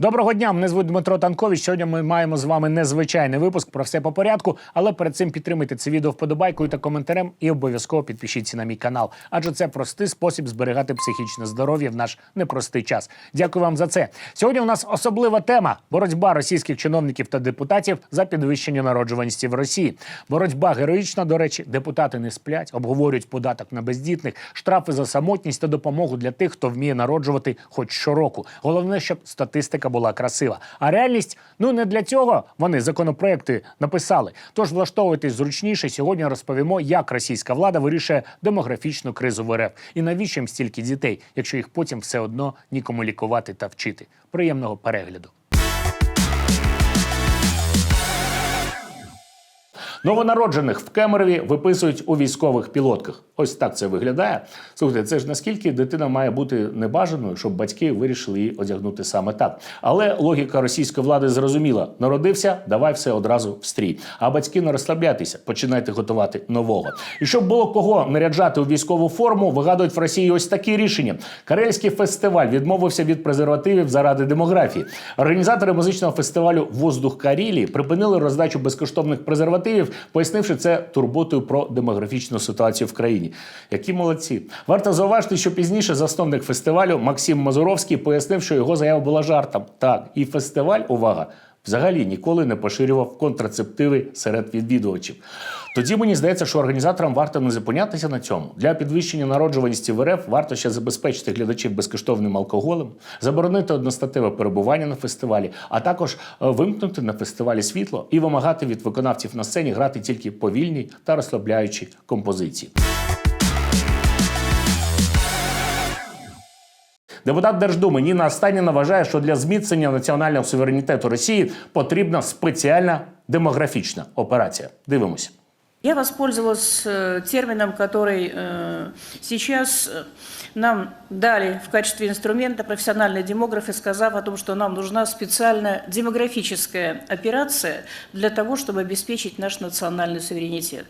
Доброго дня, мене звуть Дмитро Танкович. Сьогодні ми маємо з вами незвичайний випуск про все по порядку. Але перед цим підтримайте це відео вподобайкою та коментарем і обов'язково підпишіться на мій канал. Адже це простий спосіб зберігати психічне здоров'я в наш непростий час. Дякую вам за це. Сьогодні у нас особлива тема: боротьба російських чиновників та депутатів за підвищення народжуваності в Росії. Боротьба героїчна. До речі, депутати не сплять, обговорюють податок на бездітних, штрафи за самотність та допомогу для тих, хто вміє народжувати хоч щороку. Головне, щоб статистика була красива. А реальність ну не для цього вони законопроекти написали. Тож влаштовуйтесь зручніше. Сьогодні розповімо, як російська влада вирішує демографічну кризу в РФ і навіщо їм стільки дітей, якщо їх потім все одно нікому лікувати та вчити. Приємного перегляду. Новонароджених в Кемерові виписують у військових пілотках. Ось так це виглядає. Слухайте, це ж наскільки дитина має бути небажаною, щоб батьки вирішили її одягнути саме так. Але логіка російської влади зрозуміла: народився, давай все одразу в стрій. А батьки не розслабляйтеся, починайте готувати нового. І щоб було кого наряджати у військову форму, вигадують в Росії ось такі рішення. Карельський фестиваль відмовився від презервативів заради демографії. Організатори музичного фестивалю Воздух Карелії припинили роздачу безкоштовних презервативів, пояснивши це турботою про демографічну ситуацію в країні. Які молодці! Варто зауважити, що пізніше засновник фестивалю Максим Мазуровський пояснив, що його заява була жартом. Так, і фестиваль, увага, взагалі ніколи не поширював контрацептиви серед відвідувачів. Тоді мені здається, що організаторам варто не зупинятися на цьому. Для підвищення народжуваності в РФ варто ще забезпечити глядачів безкоштовним алкоголем, заборонити одностатеве перебування на фестивалі, а також е, вимкнути на фестивалі світло і вимагати від виконавців на сцені грати тільки повільні та розслабляючі композиції. Депутат Держдуми Ніна Останіна вважає, що для зміцнення національного суверенітету Росії потрібна спеціальна демографічна операція. Дивимося. Я воспользовалась э, термином, который э, сейчас э, нам дали в качестве инструмента профессиональные демографы, сказав о том, что нам нужна специальная демографическая операция для того, чтобы обеспечить наш национальный суверенитет.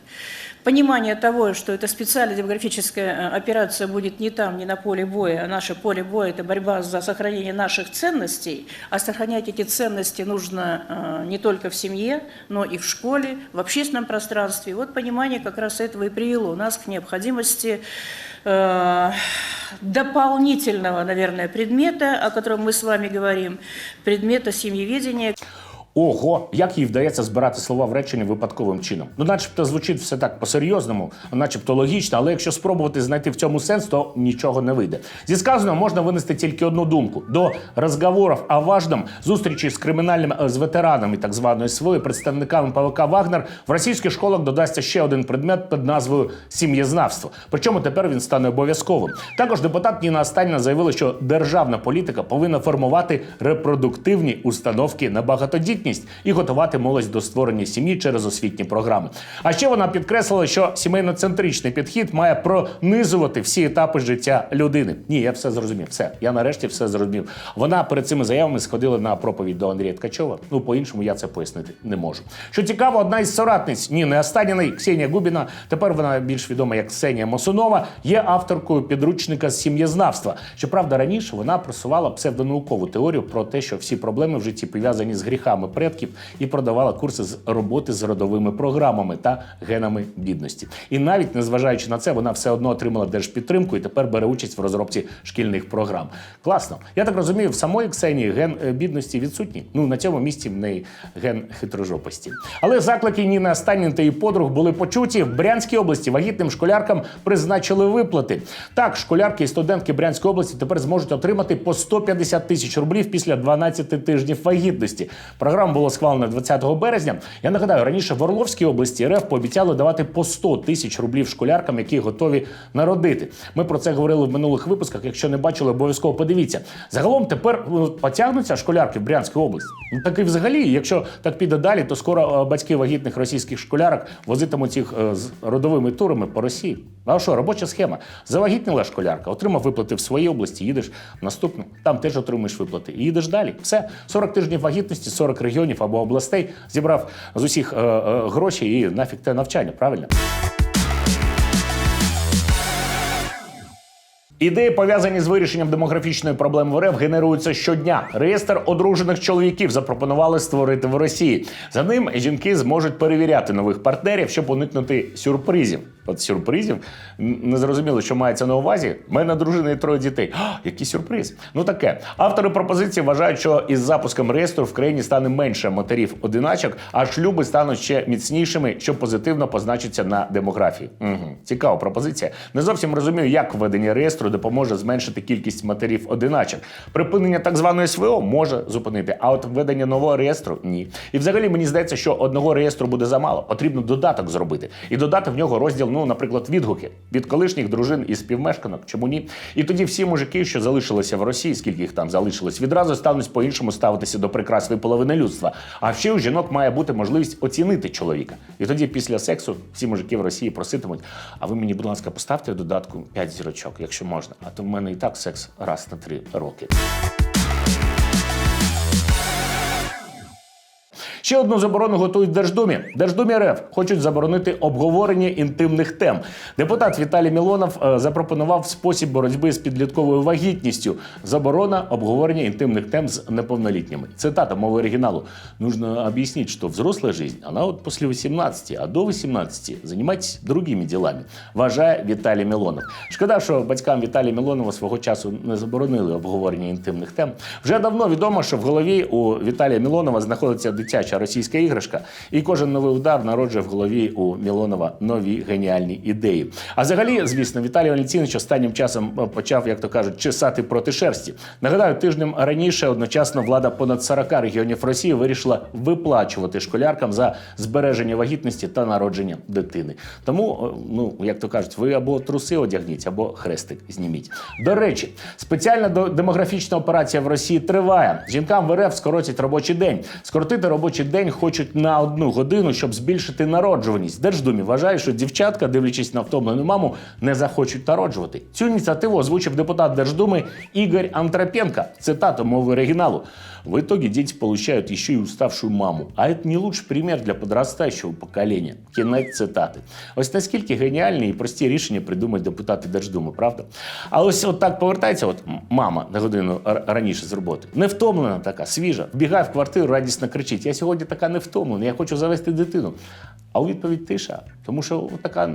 Понимание того, что эта специальная демографическая э, операция будет не там, не на поле боя, а наше поле боя – это борьба за сохранение наших ценностей, а сохранять эти ценности нужно э, не только в семье, но и в школе, в общественном пространстве. Вот понимание как раз этого и привело нас к необходимости э, дополнительного, наверное, предмета, о котором мы с вами говорим, предмета семьеведения. Ого, як їй вдається збирати слова в реченні випадковим чином. Ну, начебто, звучить все так по-серйозному, начебто логічно, але якщо спробувати знайти в цьому сенс, то нічого не вийде. Зі сказаного можна винести тільки одну думку: до розговорів о важному зустрічі з кримінальним е, з ветеранами так званої СВО представниками ПВК Вагнер в російських школах додасться ще один предмет під назвою сім'єзнавство. Причому тепер він стане обов'язковим. Також депутат Ніна Останіна заявила, що державна політика повинна формувати репродуктивні установки на багатодітність і готувати молодь до створення сім'ї через освітні програми. А ще вона підкреслила, що сімейно-центричний підхід має пронизувати всі етапи життя людини. Ні, я все зрозумів. Все, я нарешті все зрозумів. Вона перед цими заявами сходила на проповідь до Андрія Ткачова. Ну по-іншому я це пояснити не можу. Що цікаво, одна із соратниць Ніни Останіної, Ксенія Губіна, тепер вона більш відома як Ксенія Мосунова, є авторкою підручника з сім'єзнавства. Щоправда, раніше вона просувала псевдонаукову теорію про те, що всі проблеми в житті пов'язані з гріхами предків, і продавала курси з роботи з родовими програмами та генами бідності. І навіть незважаючи на це, вона все одно отримала держпідтримку і тепер бере участь в розробці шкільних програм. Класно. Я так розумію, в самої Ксенії ген е, бідності відсутній. Ну на цьому місці в неї ген хитрожопості. Але заклики Ніни Останін та її подруг були почуті в Брянській області. Вагітним школяркам призначили виплати. Так, школярки і студентки Брянської області тепер зможуть отримати по 150 тисяч рублів після 12 тижнів вагітності. Програма була схвалена 20 березня. Я нагадаю, раніше в Орловській області РФ пообіцяли давати по 100 тисяч рублів школяркам, які готові народити. Ми про це говорили в минулих випусках. Якщо не бачили, обов'язково подивіться. Загалом тепер е, потягнуться школярки в Брянській області. Ну так і взагалі, якщо так піде далі, то скоро е, батьки вагітних російських школярок возитимуть їх е, з родовими турами по Росії. А що, робоча схема? Завагітніла школярка, отримав виплати в своїй області, їдеш наступну, там теж отримуєш виплати. І їдеш далі. Все, 40 тижнів вагітності, 40 регіонів або областей зібрав з усіх е, е, гроші і нафіг те навчання, правильно? Ідеї, пов'язані з вирішенням демографічної проблеми в РФ, генеруються щодня. Реєстр одружених чоловіків запропонували створити в Росії. За ним жінки зможуть перевіряти нових партнерів, щоб уникнути сюрпризів. От сюрпризів не зрозуміло, що мається на увазі. У мене дружина і троє дітей. А, який сюрприз? Ну таке. Автори пропозиції вважають, що із запуском реєстру в країні стане менше матерів одиначок, а шлюби стануть ще міцнішими, що позитивно позначиться на демографії. Угу. Цікава пропозиція. Не зовсім розумію, як введення реєстру допоможе зменшити кількість матерів одиначок. Припинення так званої СВО може зупинити, а от введення нового реєстру ні. І взагалі мені здається, що одного реєстру буде замало. Потрібно додаток зробити і додати в нього розділ, ну, наприклад, відгуки від колишніх дружин і співмешканок. Чому ні? І тоді всі мужики, що залишилися в Росії, скільки їх там залишилось, відразу стануть по-іншому ставитися до прекрасної половини людства. А ще у жінок має бути можливість оцінити чоловіка. І тоді, після сексу, всі мужики в Росії проситимуть: а ви мені, будь ласка, поставте в додатку 5 зірочок, якщо можна. А то в мене і так секс раз на 3 роки. Ще одну заборону готують Держдумі. Держдумі РФ хочуть заборонити обговорення інтимних тем. Депутат Віталій Мілонов е, запропонував спосіб боротьби з підлітковою вагітністю. Заборона обговорення інтимних тем з неповнолітніми. Цитата мови оригіналу. Нужно объяснить, что взрослая жизнь, она вот после 18, а до 18 занимайтесь другими делами, вважає Віталій Мілонов. Шкода, що батькам Віталія Мілонова свого часу не заборонили обговорення інтимних тем. Вже давно відомо, що в голові у Віталія Мілонова знаходиться дитяча російська іграшка, і кожен новий удар народжує в голові у Мілонова нові геніальні ідеї. А взагалі, звісно, Віталій Валентинович останнім часом е, почав, як то кажуть, чесати проти шерсті. Нагадаю, тижнем раніше одночасно влада понад 40 регіонів Росії вирішила виплачувати школяркам за збереження вагітності та народження дитини. Тому, е, ну як то кажуть, ви або труси одягніть, або хрестик зніміть. До речі, спеціальна демографічна операція в Росії триває. Жінкам в РФ скоротять робочий день. Скоротити робочий день хочуть на одну годину, щоб збільшити народжуваність. Держдумі вважає, що дівчатка, дивлячись на втомлену маму, не захочуть народжувати. Цю ініціативу озвучив депутат Держдуми Ігор Антропенко. Цитата мови оригіналу. В итоге дети получают еще и уставшую маму. А это не лучший пример для подрастающего поколения. Кінець цитати. Ось наскільки геніальні і прості рішення придумають депутати Держдуми, правда? А ось от так повертається, от мама на годину раніше з роботи. Невтомлена така, свіжа, вбігає в квартиру, радісно кричить: Я сьогодні така не втомлена, я хочу завести дитину. А у відповідь тиша, тому що така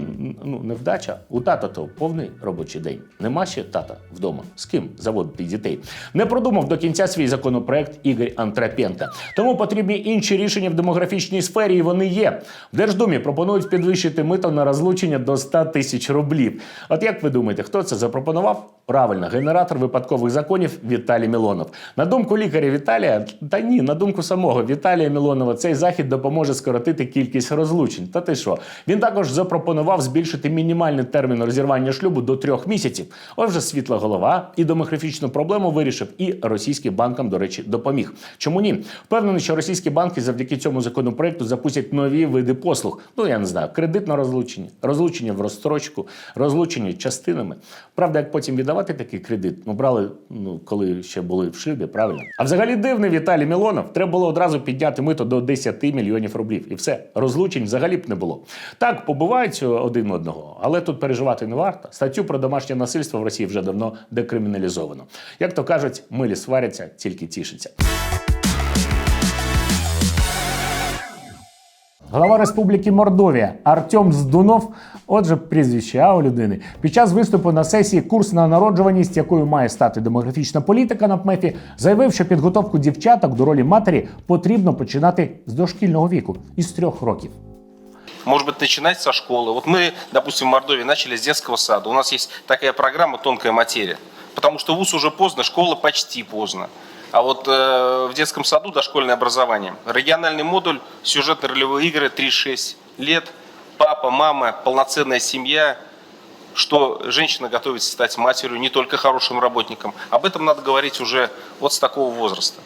ну, невдача. У тата то повний робочий день. Нема ще тата вдома. З ким заводити дітей? Не продумав до кінця свій законопроект Ігор Антрапенко. Тому потрібні інші рішення в демографічній сфері, і вони є. В Держдумі пропонують підвищити мито на розлучення до 100 тисяч рублів. От як ви думаєте, хто це запропонував? Правильно, генератор випадкових законів Віталій Мілонов. На думку лікаря Віталія, та ні, на думку самого Віталія Мілонова, цей захід допоможе скоротити кількість розлучень. Та ти що? Він також запропонував збільшити мінімальний термін розірвання шлюбу до трьох місяців. Ось вже світла голова і демографічну проблему вирішив, і російським банкам, до речі, допоміг. Чому ні? Впевнений, що російські банки завдяки цьому законопроекту запустять нові види послуг. Ну я не знаю, кредитне розлучення, розлучення в розстрочку, розлучення частинами. Правда, як потім віддавати такий кредит, ну брали, ну коли ще були в шлюбі, правильно. А взагалі дивний Віталій Мілонов. Треба було одразу підняти мито до 10 мільйонів рублів. І все, розлучень взагалі б не було. Так, побивають один одного, але тут переживати не варто. Статтю про домашнє насильство в Росії вже давно декриміналізовано. Як то кажуть, милі сваряться, тільки тішаться. Глава Республіки Мордовія Артем Здунов, отже, прізвище а у людини, під час виступу на сесії курс на народжуваність, якою має стати демографічна політика на ПМЕФі, заявив, що підготовку дівчаток до ролі матері потрібно починати з дошкільного віку із трьох років. Может быть, начинать со школы. Вот мы, допустим, в Мордовии начали с детского сада. У нас есть такая программа «Тонкая материя». Потому что вуз уже поздно, школа почти поздно. А вот э, в детском саду дошкольное образование. Региональный модуль, сюжетно-ролевые игры 3-6 лет. Папа, мама, полноценная семья. Что женщина готовится стать матерью, не только хорошим работником. Об этом надо говорить уже вот с такого возраста.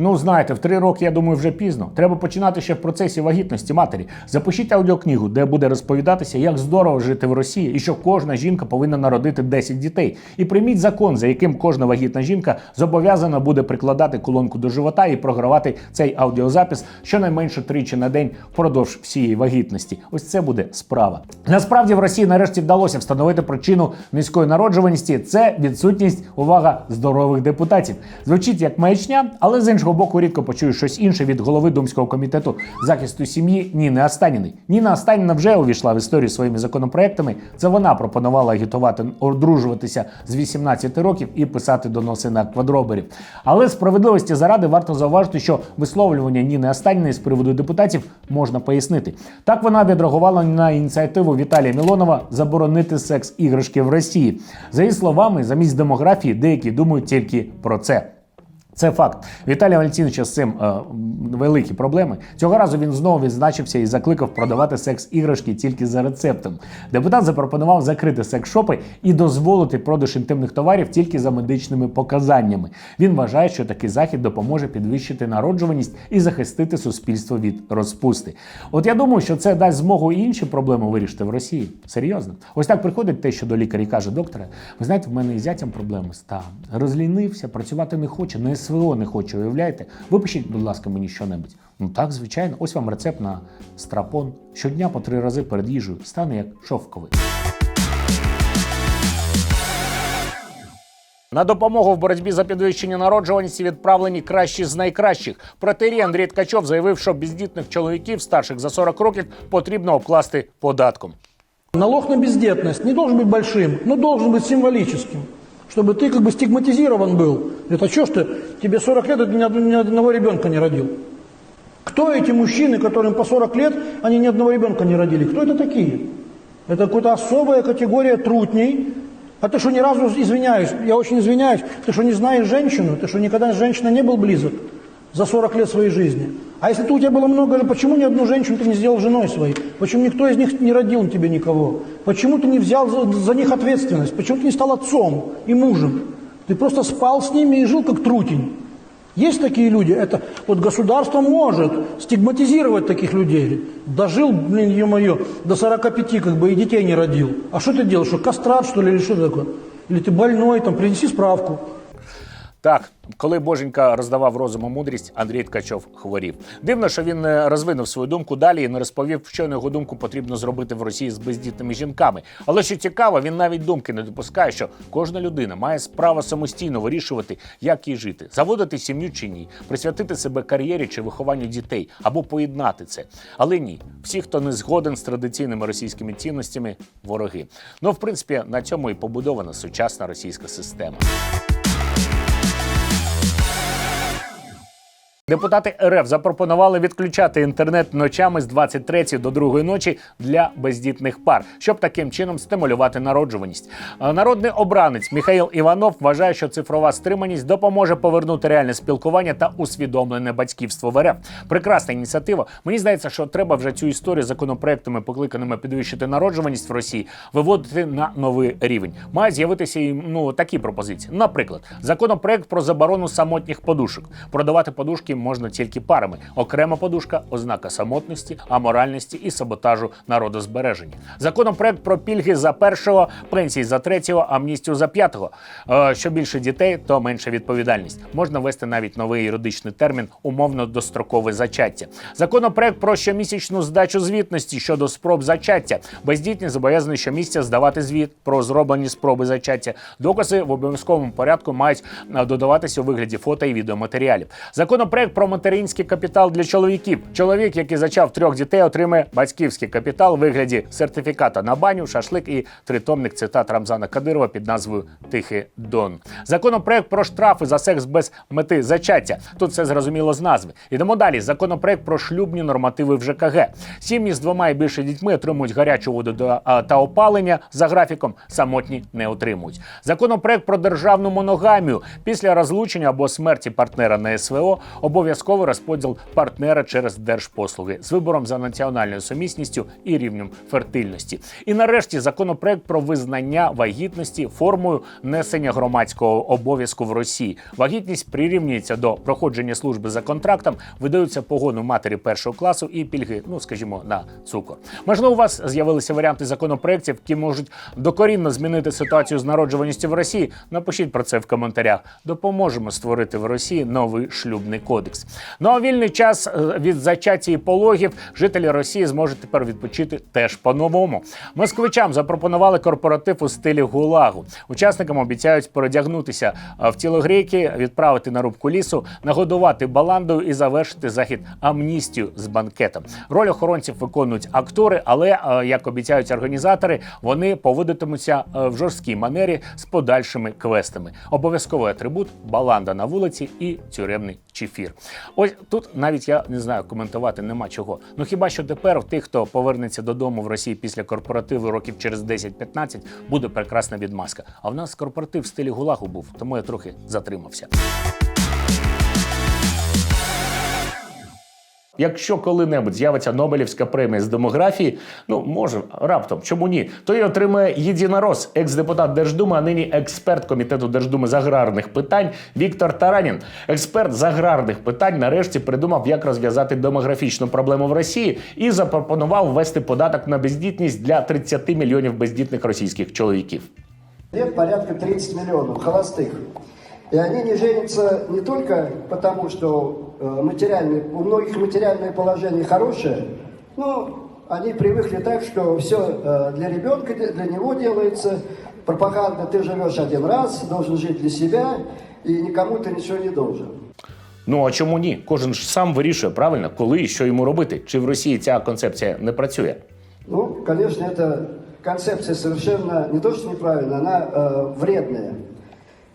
Ну, знаєте, в три роки, я думаю, вже пізно. Треба починати ще в процесі вагітності матері. Запишіть аудіокнигу, де буде розповідатися, як здорово жити в Росії і що кожна жінка повинна народити 10 дітей. І прийміть закон, за яким кожна вагітна жінка зобов'язана буде прикладати колонку до живота і програвати цей аудіозапис щонайменше тричі на день впродовж всієї вагітності. Ось це буде справа. Насправді в Росії нарешті вдалося встановити причину низької народжуваності. Це відсутність увага здорових депутатів. Звучить як маячня, але з іншого боку рідко почую щось інше від голови Думського комітету захисту сім'ї Ніни Останіної. Ніна Останіна вже увійшла в історію своїми законопроектами. Це вона пропонувала агітувати одружуватися з 18 років і писати доноси на квадроберів. Але справедливості заради варто зауважити, що висловлювання Ніни Останіної з приводу депутатів можна пояснити. Так вона відреагувала на ініціативу Віталія Мілонова заборонити секс іграшки в Росії. За її словами, замість демографії деякі думають тільки про це. Це факт. Віталія Валентиновича з цим е, великі проблеми. Цього разу він знову відзначився і закликав продавати секс-іграшки тільки за рецептом. Депутат запропонував закрити секс-шопи і дозволити продаж інтимних товарів тільки за медичними показаннями. Він вважає, що такий захід допоможе підвищити народжуваність і захистити суспільство від розпусти. От я думаю, що це дасть змогу і інші проблеми вирішити в Росії. Серйозно. Ось так приходить те, що до лікаря каже, докторе, ви знаєте, в мене із зятям проблеми став. Розлінився, працювати не хоче, на СВО не хоче, уявляєте? Випишіть, будь ласка, мені що-небудь. Ну так, звичайно, ось вам рецепт на страпон. Щодня по три рази перед їжею стане як шовковий. На допомогу в боротьбі за підвищення народжуваності відправлені кращі з найкращих. Проте Андрій Ткачов заявив, що бездітних чоловіків старших за 40 років потрібно обкласти податком. Налог на бездетность не должен быть большим, но должен быть символическим. Чтобы ты как бы стигматизирован был. Это что ж ты, тебе 40 лет, и ты ни од- ни одного ребенка не родил. Кто эти мужчины, которым по 40 лет, они ни одного ребенка не родили? Кто это такие? Это какая-то особая категория трутней. А ты что ни разу, извиняюсь, я очень извиняюсь, ты что не знаешь женщину? Ты что никогда с женщиной не был близок за 40 лет своей жизни? А если ты, у тебя было много, почему ни одну женщину ты не сделал женой своей? Почему никто из них не родил тебе никого? Почему ты не взял за, за них ответственность? Почему ты не стал отцом и мужем? Ты просто спал с ними и жил как трутень. Есть такие люди, это вот государство может стигматизировать таких людей. Дожил, блин, ё-моё, до 45, как бы и детей не родил. А что ты делаешь, что кастрат, что ли, или что такое? Или ты больной, там, принеси справку. Так, коли Боженька роздавав розуму мудрість, Андрій Ткачов хворів. Дивно, що він не розвинув свою думку далі і не розповів, що на його думку потрібно зробити в Росії з бездітними жінками. Але що цікаво, він навіть думки не допускає, що кожна людина має право самостійно вирішувати, як їй жити, заводити сім'ю чи ні, присвятити себе кар'єрі чи вихованню дітей або поєднати це. Але ні, всі, хто не згоден з традиційними російськими цінностями, вороги. Ну, в принципі, на цьому і побудована сучасна російська система. Депутати РФ запропонували відключати інтернет ночами з 23 до 2 ночі для бездітних пар, щоб таким чином стимулювати народжуваність. Народний обранець Михаїл Іванов вважає, що цифрова стриманість допоможе повернути реальне спілкування та усвідомлене батьківство в РФ. Прекрасна ініціатива. Мені здається, що треба вже цю історію законопроектами, покликаними підвищити народжуваність в Росії, виводити на новий рівень. Мають з'явитися і ну такі пропозиції. Наприклад, законопроект про заборону самотніх подушок. Продавати подушки можна тільки парами. Окрема подушка ознака самотності, аморальності і саботажу народозбереження. Законопроект про пільги за першого, пенсії за третього, амністію за п'ятого. Е, Що більше дітей, то менша відповідальність. Можна ввести навіть новий юридичний термін умовно дострокове зачаття. Законопроект про щомісячну здачу звітності щодо спроб зачаття. Бездітні зобов'язані щомісяця здавати звіт про зроблені спроби зачаття. Докази в обов'язковому порядку мають е, додаватися у вигляді фото і відеоматеріалів. Законопроект про материнський капітал для чоловіків. Чоловік, який зачав трьох дітей, отримає батьківський капітал у вигляді сертифіката на баню, шашлик і тритомник цитат Рамзана Кадирова під назвою Тихий Дон. Законопроект про штрафи за секс без мети зачаття. Тут все зрозуміло з назви. Ідемо далі. Законопроект про шлюбні нормативи в ЖКГ. Сім'ї з двома і більше дітьми отримують гарячу воду та опалення за графіком. Самотні не отримують. Законопроект про державну моногамію після розлучення або смерті партнера на СВО. Обов'язковий розподіл партнера через держпослуги з вибором за національною сумісністю і рівнем фертильності. І нарешті законопроект про визнання вагітності формою несення громадського обов'язку в Росії. Вагітність прирівнюється до проходження служби за контрактом, видаються погону матері першого класу і пільги, ну скажімо, на цукор. Можливо, у вас з'явилися варіанти законопроєктів, які можуть докорінно змінити ситуацію з народжуваністю в Росії. Напишіть про це в коментарях. Допоможемо створити в Росії новий шлюбний кодекс. Ну а вільний час е, від зачаття пологів жителі Росії зможуть тепер відпочити теж по-новому. Москвичам запропонували корпоратив у стилі гулагу. Учасникам обіцяють передягнутися е, в тілогрейки, відправити на рубку лісу, нагодувати баландою і завершити захід амністію з банкетом. Роль охоронців виконують актори, але е, як обіцяють організатори, вони поводитимуться в жорсткій манері з подальшими квестами. Обов'язковий атрибут баланда на вулиці і тюремний чефір. Ось тут навіть я не знаю, коментувати нема чого. Ну хіба що тепер в тих, хто повернеться додому в Росії після корпоративу років через 10-15, буде прекрасна відмазка. А в нас корпоратив в стилі гулагу був, тому я трохи затримався. Якщо коли-небудь з'явиться Нобелівська премія з демографії, ну може раптом, чому ні? То її отримає єдинорос, екс-депутат Держдуми, а нині експерт комітету Держдуми з аграрних питань Віктор Таранін. Експерт з аграрних питань нарешті придумав, як розв'язати демографічну проблему в Росії і запропонував ввести податок на бездітність для 30 мільйонів бездітних російських чоловіків. Лет порядка 30 миллионов холостых. И они не женятся не только потому, что э, материальное, у многих материальное положение хорошее, но они привыкли так, что все для ребенка, для него делается. Пропаганда, ты живешь один раз, должен жить для себя, и никому ты ничего не должен. Ну а чому ні? Кожен ж сам вирішує правильно, коли і що йому робити. Чи в Росії ця концепція не працює? Ну, конечно, эта концепция совершенно не то, что неправильная, она э, вредная.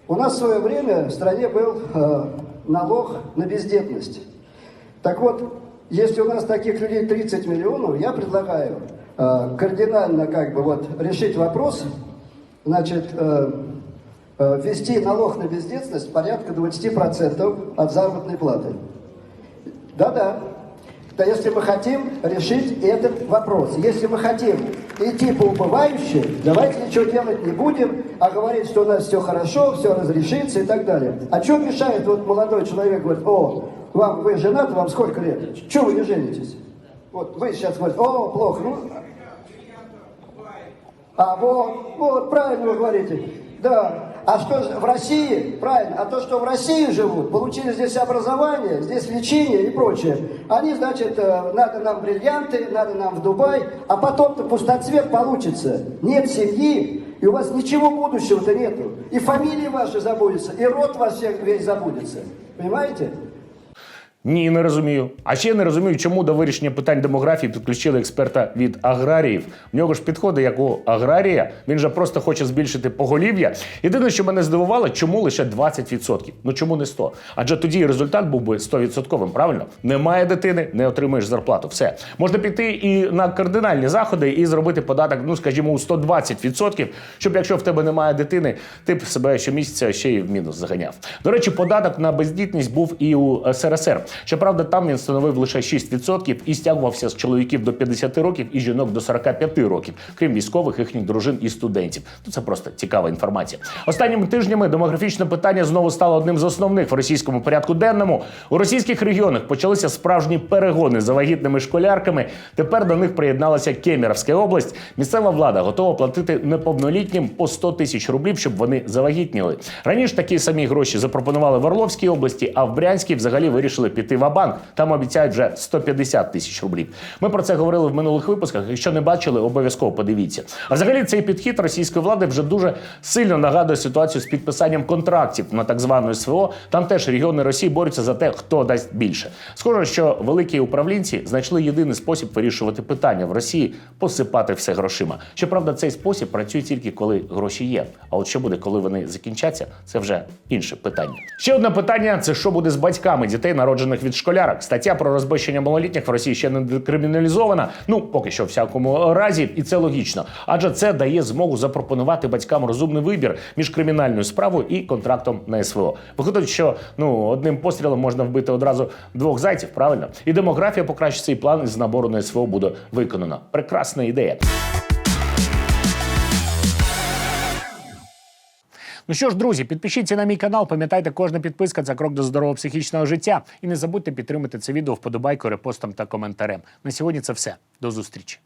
У нас в свое время в стране был э, налог на бездетность. Так вот, если у нас таких людей 30 миллионов, я предлагаю э, кардинально как бы вот решить вопрос, значит, э, э, ввести налог на бездетность порядка 20% от заработной платы. Да-да. Да если мы хотим решить этот вопрос, если мы хотим идти по убывающей, давайте ничего делать не будем, а говорить, что у нас все хорошо, все разрешится и так далее. А что мешает вот молодой человек говорит, о, вам вы женаты, вам сколько лет? Чего вы не женитесь? Вот вы сейчас говорите, о, плохо, ну, а вот, вот, правильно вы говорите. Да. А что в России, правильно, а то, что в России живут, получили здесь образование, здесь лечение и прочее, они, значит, э, надо нам бриллианты, надо нам в Дубай, а потом-то пустоцвет получится. Нет семьи, и у вас ничего будущего-то нету. И фамилии ваши забудется, и род ваш всех весь забудется. Понимаете? Ні, не розумію. А ще не розумію, чому до вирішення питань демографії підключили експерта від аграріїв. В нього ж підходи як у аграрія. Він же просто хоче збільшити поголів'я. Єдине, що мене здивувало, чому лише 20%? Ну чому не 100? Адже тоді результат був би 100%, правильно? Немає дитини, не отримуєш зарплату. Все можна піти і на кардинальні заходи і зробити податок, ну скажімо, у 120%, щоб якщо в тебе немає дитини, ти б себе щомісяця ще й в мінус заганяв. До речі, податок на бездітність був і у СРСР. Щоправда, там він становив лише 6% і стягувався з чоловіків до 50 років і жінок до 45 років, крім військових, їхніх дружин і студентів. Ну це просто цікава інформація. Останніми тижнями демографічне питання знову стало одним з основних в російському порядку денному. У російських регіонах почалися справжні перегони за вагітними школярками. Тепер до них приєдналася Кемеровська область. Місцева влада готова платити неповнолітнім по 100 тисяч рублів, щоб вони завагітніли. Раніше такі самі гроші запропонували в Орловській області, а в Брянській взагалі вирішили піти в Абанк. Там обіцяють вже 150 тисяч рублів. Ми про це говорили в минулих випусках. Якщо не бачили, обов'язково подивіться. А взагалі цей підхід російської влади вже дуже сильно нагадує ситуацію з підписанням контрактів на так звану СВО. Там теж регіони Росії борються за те, хто дасть більше. Схоже, що великі управлінці знайшли єдиний спосіб вирішувати питання в Росії посипати все грошима. Щоправда, цей спосіб працює тільки коли гроші є. А от що буде, коли вони закінчаться, це вже інше питання. Ще одне питання: це що буде з батьками дітей, народжених народжених від школярок. Стаття про розбищення малолітніх в Росії ще не декриміналізована. Ну поки що, в всякому разі, і це логічно. Адже це дає змогу запропонувати батькам розумний вибір між кримінальною справою і контрактом на СВО. Виходить, що ну одним пострілом можна вбити одразу двох зайців, правильно? І демографія покращиться, і план із набору на СВО буде виконано. Прекрасна ідея. Ну що ж, друзі, підпишіться на мій канал. Пам'ятайте, кожна підписка це крок до здорового психічного життя. І не забудьте підтримати це відео вподобайкою, репостом та коментарем. На сьогодні це все. До зустрічі.